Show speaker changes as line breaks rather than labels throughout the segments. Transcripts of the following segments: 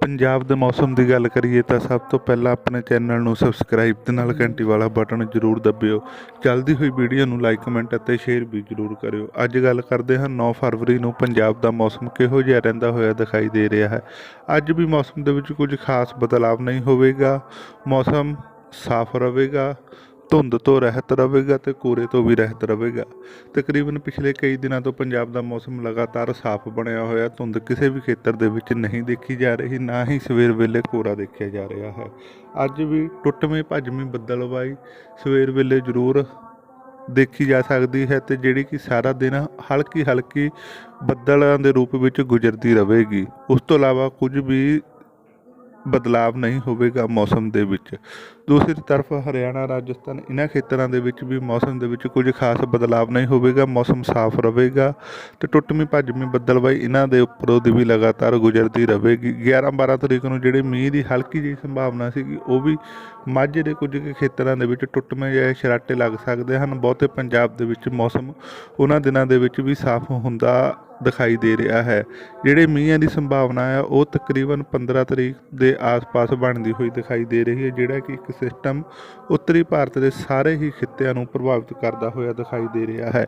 ਪੰਜਾਬ ਦੇ ਮੌਸਮ ਦੀ ਗੱਲ ਕਰੀਏ ਤਾਂ ਸਭ ਤੋਂ ਪਹਿਲਾਂ ਆਪਣੇ ਚੈਨਲ ਨੂੰ ਸਬਸਕ੍ਰਾਈਬ ਤੇ ਨਾਲ ਘੰਟੀ ਵਾਲਾ ਬਟਨ ਜ਼ਰੂਰ ਦਬਿਓ। ਚੱਲਦੀ ਹੋਈ ਵੀਡੀਓ ਨੂੰ ਲਾਈਕ, ਕਮੈਂਟ ਅਤੇ ਸ਼ੇਅਰ ਵੀ ਜ਼ਰੂਰ ਕਰਿਓ। ਅੱਜ ਗੱਲ ਕਰਦੇ ਹਾਂ 9 ਫਰਵਰੀ ਨੂੰ ਪੰਜਾਬ ਦਾ ਮੌਸਮ ਕਿਹੋ ਜਿਹਾ ਰਹਿੰਦਾ ਹੋਇਆ ਦਿਖਾਈ ਦੇ ਰਿਹਾ ਹੈ। ਅੱਜ ਵੀ ਮੌਸਮ ਦੇ ਵਿੱਚ ਕੁਝ ਖਾਸ ਬਦਲਾਵ ਨਹੀਂ ਹੋਵੇਗਾ। ਮੌਸਮ ਸਾਫ਼ ਰਹੇਗਾ। ਧੁੰਦ ਤੋਂ ਰਹਿਤ ਰਹੇਗਾ ਤੇ ਕੋਰੇ ਤੋਂ ਵੀ ਰਹਿਤ ਰਹੇਗਾ। ਤਕਰੀਬਨ ਪਿਛਲੇ ਕਈ ਦਿਨਾਂ ਤੋਂ ਪੰਜਾਬ ਦਾ ਮੌਸਮ ਲਗਾਤਾਰ ਸਾਫ਼ ਬਣਿਆ ਹੋਇਆ। ਧੁੰਦ ਕਿਸੇ ਵੀ ਖੇਤਰ ਦੇ ਵਿੱਚ ਨਹੀਂ ਦੇਖੀ ਜਾ ਰਹੀ, ਨਾ ਹੀ ਸਵੇਰ ਵੇਲੇ ਕੋਰਾ ਦੇਖਿਆ ਜਾ ਰਿਹਾ ਹੈ। ਅੱਜ ਵੀ ਟੁੱਟਵੇਂ ਭੱਜਵੀਂ ਬੱਦਲਵਾਈ ਸਵੇਰ ਵੇਲੇ ਜ਼ਰੂਰ ਦੇਖੀ ਜਾ ਸਕਦੀ ਹੈ ਤੇ ਜਿਹੜੀ ਕਿ ਸਾਰਾ ਦਿਨ ਹਲਕੀ ਹਲਕੀ ਬੱਦਲਾਂ ਦੇ ਰੂਪ ਵਿੱਚ ਗੁਜ਼ਰਦੀ ਰਹੇਗੀ। ਉਸ ਤੋਂ ਇਲਾਵਾ ਕੁਝ ਵੀ ਬਦਲਾਵ ਨਹੀਂ ਹੋਵੇਗਾ ਮੌਸਮ ਦੇ ਵਿੱਚ। ਦੂਸਰੀ ਤਰਫ ਹਰਿਆਣਾ, ਰਾਜਸਥਾਨ ਇਹਨਾਂ ਖੇਤਰਾਂ ਦੇ ਵਿੱਚ ਵੀ ਮੌਸਮ ਦੇ ਵਿੱਚ ਕੁਝ ਖਾਸ ਬਦਲਾਵ ਨਹੀਂ ਹੋਵੇਗਾ, ਮੌਸਮ ਸਾਫ਼ ਰਹੇਗਾ ਤੇ ਟੁੱਟਵੀਂ ਭੱਜਵੀਂ ਬੱਦਲਬਾਈ ਇਹਨਾਂ ਦੇ ਉੱਪਰੋਂ ਦੀ ਵੀ ਲਗਾਤਾਰ ਗੁਜ਼ਰਦੀ ਰਹੇਗੀ। 11 12 ਤਰੀਕ ਨੂੰ ਜਿਹੜੇ ਮੀਂਹ ਦੀ ਹਲਕੀ ਜਿਹੀ ਸੰਭਾਵਨਾ ਸੀਗੀ, ਉਹ ਵੀ ਮਾਝੇ ਦੇ ਕੁਝ ਕੁ ਖੇਤਰਾਂ ਦੇ ਵਿੱਚ ਟੁੱਟਵੇਂ ਜਿਹੇ ਸ਼ਰਾਟੇ ਲੱਗ ਸਕਦੇ ਹਨ। ਬਹੁਤੇ ਪੰਜਾਬ ਦੇ ਵਿੱਚ ਮੌਸਮ ਉਹਨਾਂ ਦਿਨਾਂ ਦੇ ਵਿੱਚ ਵੀ ਸਾਫ਼ ਹੁੰਦਾ ਦਿਖਾਈ ਦੇ ਰਿਹਾ ਹੈ। ਜਿਹੜੇ ਮੀਂਹਾਂ ਦੀ ਸੰਭਾਵਨਾ ਹੈ ਉਹ ਤਕਰੀਬਨ 15 ਤਰੀਕ ਦੇ ਆਸ-ਪਾਸ ਬਣਦੀ ਹੋਈ ਦਿਖਾਈ ਦੇ ਰਹੀ ਹੈ, ਜਿਹੜਾ ਕਿ ਇੱਕ ਸਿਸਟਮ ਉੱਤਰੀ ਭਾਰਤ ਦੇ ਸਾਰੇ ਹੀ ਖਿੱਤਿਆਂ ਨੂੰ ਪ੍ਰਭਾਵਿਤ ਕਰਦਾ ਹੋਇਆ ਦਿਖਾਈ ਦੇ ਰਿਹਾ ਹੈ।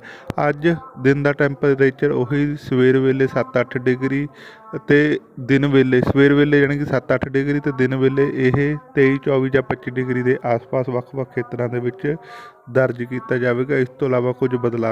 ਅੱਜ ਦਿਨ ਦਾ ਟੈਂਪਰੇਚਰ ਉਹੀ ਸਵੇਰ ਵੇਲੇ 7-8 ਡਿਗਰੀ ਅਤੇ ਦਿਨ ਵੇਲੇ, ਸਵੇਰ ਵੇਲੇ ਯਾਨੀ ਕਿ 7-8 ਡਿਗਰੀ ਤੇ ਦਿਨ ਵੇਲੇ ਇਹ 23-24 ਜਾਂ 25 ਡਿਗਰੀ ਦੇ ਆਸ-ਪਾਸ ਵੱਖ-ਵੱਖ ਖੇਤਰਾਂ ਦੇ ਵਿੱਚ ਦਰਜ ਕੀਤਾ ਜਾਵੇਗਾ। ਇਸ ਤੋਂ ਇਲਾਵਾ ਕੁਝ ਬਦਲਾਅ